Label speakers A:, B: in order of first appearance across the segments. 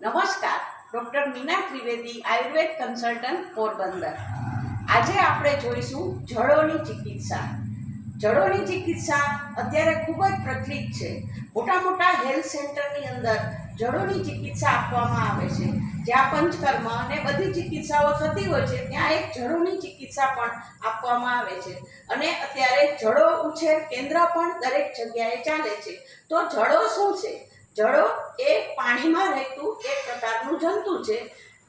A: નમસ્કાર, doctor Meena Trivedi Ayurveda consultant Porbandar. આજે આપણે જોઈશું જળોની ચિકિત્સા. જળોની ચિકિત્સા અત્યારે ખૂબ જ પ્રચલિત છે. મોટા મોટા હેલ્થ સેન્ટરની અંદર જળોની ચિકિત્સા આપવામાં આવે છે. જ્યાં પંચકર્મ અને બધી ચિકિત્સાઓ થતી હોય છે, ત્યાં એક જળોની ચિકિત્સા પણ આપવામાં આવે છે. અને અત્યારે જળો ઉછેર કેન્દ્ર પણ દરેક જગ્યાએ ચાલે છે. તો જળો શું છે? જળો એ પાણીમાં રહેતું એક પ્રકારનું જંતુ છે.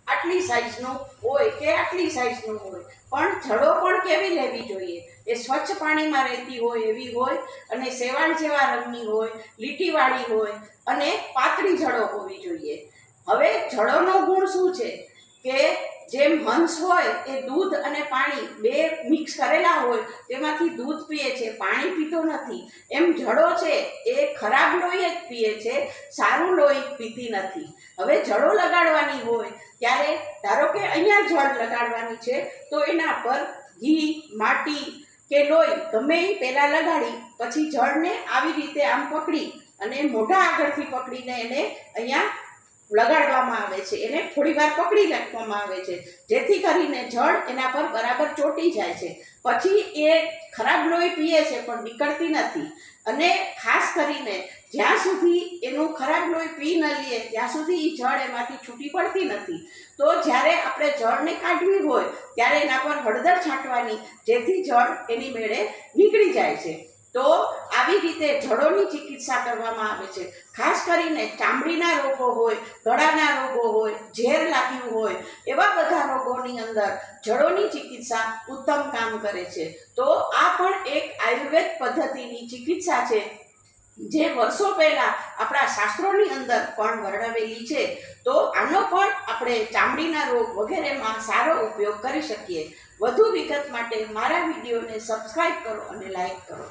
A: આટલી સાઈઝનું હોય કે આટલી સાઈઝનું હોય, પણ જડો પણ કેવી લેવી જોઈએ? એ સ્વચ્છ પાણીમાં રહેતી હોય એવી હોય, અને સેવાળ જેવા રંગની હોય, લીટીવાળી હોય, અને પાતળી જડો હોવી જોઈએ. હવે જળોનો ગુણ શું છે? કે જેમ હંસ હોય એ દૂધ અને પાણી બે મિક્સ કરેલા હોય, તેમાંથી દૂધ પીએ છે, પાણી પીતો નથી. એમ જડો છે, એ ખરાબ લોહી જ પીએ છે, સારું લોહી પીતી નથી. હવે જડો લગાડવાની હોય, ત્યારે ધારો કે અહીંયા જળ લગાડવાની છે, તો એના પર ઘી, માટી કે લોહી ગમે એ પહેલાં લગાડી, પછી જળને આવી રીતે આમ પકડી અને મોઢા આગળથી પકડીને એને અહીંયા લગાડવામાં આવે છે. એને થોડીવાર પકડી રાખવામાં આવે છે. જેથી કરીને જળ એના પર બરાબર ચોંટી જાય છે. પછી એ ખરાબ લોહી પીએ છે, પણ નીકળતી નથી. અને ખાસ કરીને જ્યાં સુધી એનું ખરાબ લોહી પી ન લઈએ, ત્યાં સુધી એ જળ એમાંથી છૂટી પડતી નથી. તો જ્યારે આપણે જળને કાઢવી હોય, ત્યારે એના પર હળદર છાંટવાની જેથી જળ એની મેળે નીકળી જાય છે. તો આવી રીતે જળોની ચિકિત્સા કરવામાં આવે છે. ખાસ કરીને ચામડીના રોગો હોય, ગળાના રોગો હોય, ઝેર લાગ્યું હોય, એવા બધા રોગોની અંદર જળોની ચિકિત્સા ઉત્તમ કામ કરે છે. તો આ પણ એક આયુર્વેદ પદ્ધતિની ચિકિત્સા છે, જે વર્ષો પહેલાં આપણા શાસ્ત્રોની અંદર પણ વર્ણવેલી છે. તો આનો પણ આપણે ચામડીના રોગ વગેરેમાં સારો ઉપયોગ કરી શકીએ. વધુ વિગત માટે મારા વિડીયોને સબસ્ક્રાઈબ કરો અને લાઈક કરો.